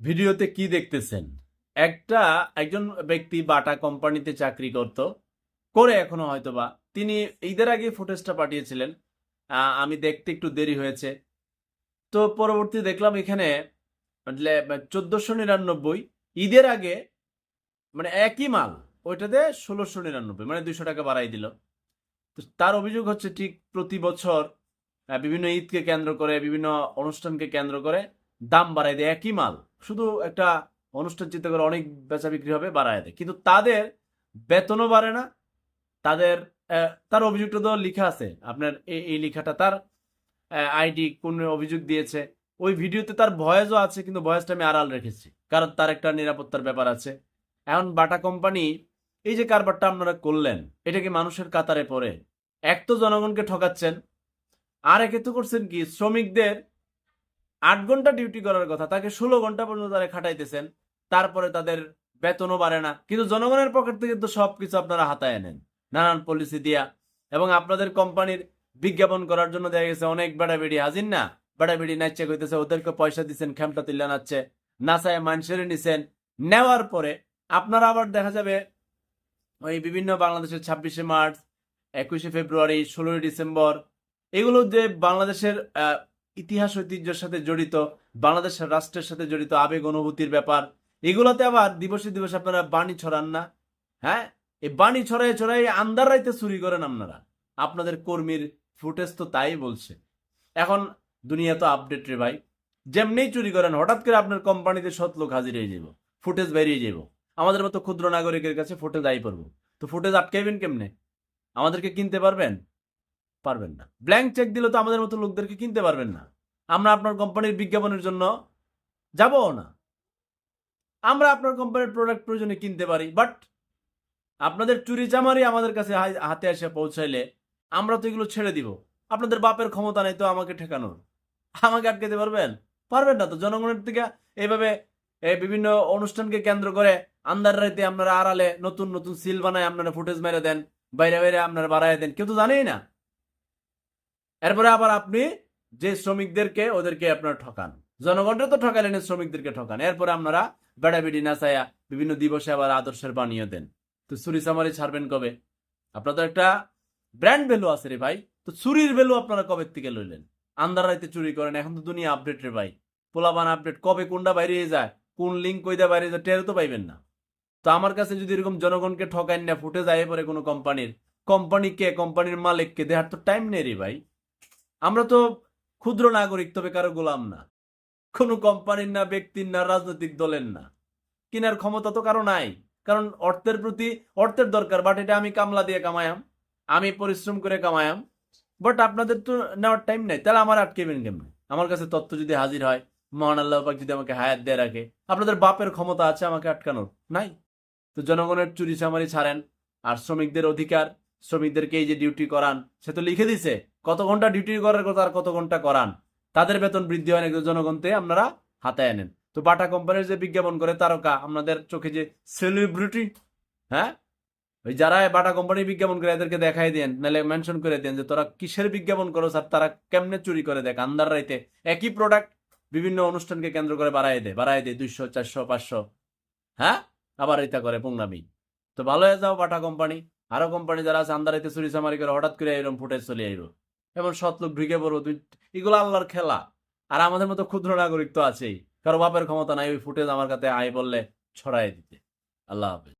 ভিডিওতে কি দেখতেছেন? একটা, একজন ব্যক্তি বাটা কোম্পানিতে চাকরি করত, করে এখনও হয়তোবা। তিনি ঈদের আগে ফুটেজটা পাঠিয়েছিলেন। আমি দেখতে একটু দেরি হয়েছে। তো পরবর্তী দেখলাম এখানে চোদ্দশো নিরানব্বই, ঈদের আগে মানে একই মাল, ওইটাতে ষোলোশো নিরানব্বই মানে দুইশো টাকা বাড়াই দিল। তো তার অভিযোগ হচ্ছে ঠিক প্রতি বছর বিভিন্ন ঈদকে কেন্দ্র করে, বিভিন্ন অনুষ্ঠানকে কেন্দ্র করে দাম বাড়াই দেয় একই মাল। শুধু একটা অনুষ্ঠান চিন্তা করে অনেক বেচা বিক্রি হবে, বাড়ায় দেয়। কিন্তু তাদের বেতনও বাড়ে না, তাদের তার অভিযোগটা তো লেখা আছে। আপনার এই লেখাটা তার আইডি কোন অভিযোগ দিয়েছে। ওই ভিডিওতে তার ভয়েসও আছে, কিন্তু ভয়েসটা আমি আড়াল রেখেছি। কারণ তার একটা নিরাপত্তার ব্যাপার আছে। এখন বাটা কোম্পানি, এই যে কারবারটা আপনারা করলেন, এটা কি মানুষের কাতারে পড়ে? এক তো জনগণকে ঠকাচ্ছেন, আর একে তো করছেন কি? শ্রমিকদের আট ঘণ্টা ডিউটি করার কথা, তাকে ষোলো ঘণ্টা পর্যন্ত তারা খাটাইতেছেন, তারপরে তাদের বেতনও বাড়ে না। কিন্তু জনগণের পকেট থেকে তো সবকিছু আপনারা হাতায় নেন, নানান পলিসি দিয়া। এবং আপনাদের কোম্পানির বিজ্ঞাপন করার জন্য দেখা গেছে অনেক বেড়া বেড়ি হাজির না? বেড়া বেড়ি নাচছে, কইতেছে, ওদেরকে পয়সা দিচ্ছেন খেমটা তুল্লা নাচছে। নাচায় মানুষের নিছেন। নেওয়ার পরে আপনারা আবার দেখা যাবে ওই বিভিন্ন বাংলাদেশের ছাব্বিশে মার্চ, একুশে ফেব্রুয়ারি, ষোলোই ডিসেম্বর, এগুলো যে বাংলাদেশের ইতিহাস ঐতিহ্যের সাথে জড়িত, বাংলাদেশের রাষ্ট্রের সাথে জড়িত আবেগ অনুভূতির ব্যাপার, এগুলোতে আবার দিবসে দিবসে আপনারা বাণী ছড়ান না। হ্যাঁ? এই বাণী ছড়াই ছড়াই আন্দার রাইতে চুরি করেন আপনারা। আপনাদের কর্মীর ফুটেজ তো তাই বলছে। এখন দুনিয়া তো আপডেট রে ভাই। যেমনি চুরি করেন, হঠাৎ করে আপনার কোম্পানিতে সৎ লোক হাজির হয়ে যাব ফুটেজ বেরিয়ে যাব আমাদের মতো ক্ষুদ্র নাগরিকের কাছে ফুটেজ আই পড়ব তো ফুটেজ আটকাইবেন কেমনে? আমাদেরকে কিনতে পারবেন? পারবেন না। ব্ল্যাঙ্ক চেক দিলে তো আমাদের মতো লোকদেরকে কিনতে পারবেন না। আমরা আপনার কোম্পানির বিজ্ঞাপনের জন্য যাবও না। আমরা আপনার কোম্পানির প্রোডাক্ট প্রয়োজনে কিনতে পারি বাট আপনাদের চুরি চামারি আমাদের কাছে হাতে এসে পৌঁছাইলে আমরা তো এগুলো ছেড়ে দিব। আপনাদের বাপের ক্ষমতা নেই তো আমাকে ঠেকানোর। আমাকে আটকাতে পারবেন? পারবেন না তো। জনগণের থেকে এইভাবে এই বিভিন্ন অনুষ্ঠানকে কেন্দ্র করে আন্দার রাইতে আপনারা আড়ালে নতুন নতুন সিল বানায় আপনারা ফুটেজ মেরে দেন, বাইরে বাইরে আপনারা বাড়ায় দেন, কেউ তো জানেই না। এরপরে আবার আপনি যে শ্রমিকদেরকে, ওদেরকে আপনারা ঠকান। জনগণরা তো ঠকালেন শ্রমিকদেরকে ঠকান। এরপরে আপনারা বেড়াবেড়ি, নাচায়া বিভিন্ন দিবসে আবার আদর্শের বানিয়ে দেন। তো চুরি চামারি ছাড়বেন কবে? আপনার তো একটা ব্র্যান্ড ভ্যালু আছে রে ভাই। তো চুরির ভ্যালু আপনারা কবে থেকে লইলেন? আন্দার রাইতে চুরি করেন, এখন তো দুনিয়া আপডেট রে ভাই। পোলাবান আপডেট, কবে কোনটা বাইরে যায়, কোন লিঙ্ক কইদা বাইরে যায়, টেরও তো পাইবেন না। তো আমার কাছে যদি এরকম জনগণকে ঠকাইন না, ফুটে যায় পরে কোনো কোম্পানির কোম্পানি কে কোম্পানির মালিককে, দেখার তো টাইম নেই রে ভাই। আমরা তো ক্ষুদ্র নাগরিক, তবে কারও গোলাম না। কোনো কোম্পানির না, ব্যক্তির না, রাজনৈতিক দলের না। কেনার ক্ষমতা তো কারও নাই। কারণ অর্থের প্রতি অর্থের দরকার বাট এটা আমি কামলা দিয়ে কামায়াম। আমি পরিশ্রম করে কামায়াম। বাট আপনাদের তো নেওয়ার টাইম নেই। তাহলে আমার আটকেবেন কেমন? আমার কাছে তথ্য যদি হাজির হয়, মহান আল্লাহ পাক যদি আমাকে হায়াত দিয়ে রাখে। আপনাদের বাপের ক্ষমতা আছে আমাকে আটকানোর? নাই। তো জনগণের চুরি চামারি ছাড়েন। আর শ্রমিকদের অধিকার শ্রমিকদেরকে এই যে ডিউটি করান, সে তো লিখে দিছে, কত ঘণ্টা ডিউটি করার কথা আর কত ঘণ্টা করান। তাদের বেতন বৃদ্ধি হয় না জনগণতে আপনারা হাতায় আনেন। তো বাটা কোম্পানির যে বিজ্ঞাপন করে তারকা, আপনাদের চোখে যে সেলিব্রিটি হ্যাঁ? ওই যারা বাটা কোম্পানি বিজ্ঞাপন করে এদেরকে দেখাই দেন, নাহলে মেনশন করে দেন যে, তোরা কিসের বিজ্ঞাপন করো স্যার তারা কেমনে চুরি করে দেখ? আন্দার রাইতে একই প্রোডাক্ট বিভিন্ন অনুষ্ঠানকে কেন্দ্র করে বাড়াই দেয় বাড়াই দেয় দুইশো, চারশো, পাঁচশো হ্যাঁ? আবার এটা করে পুংনামি। তো ভালো হয়ে যাও বাটা কোম্পানি আরও কোম্পানি যারা আছে আন্দারাইতে চুরি চামারি করে হঠাৎ করে এরকম ফুটেজ চলে আইব। এমন সৎ লোক ঢুকে পড়ব, তুই এগুলো আল্লাহর খেলা। আর আমাদের মতো ক্ষুদ্র নাগরিক তো আছেই। কারও বাপের ক্ষমতা নাই, ওই ফুটেজ আমার কাছে আয় বললে ছড়াই দিতে। আল্লাহ হাফেজ।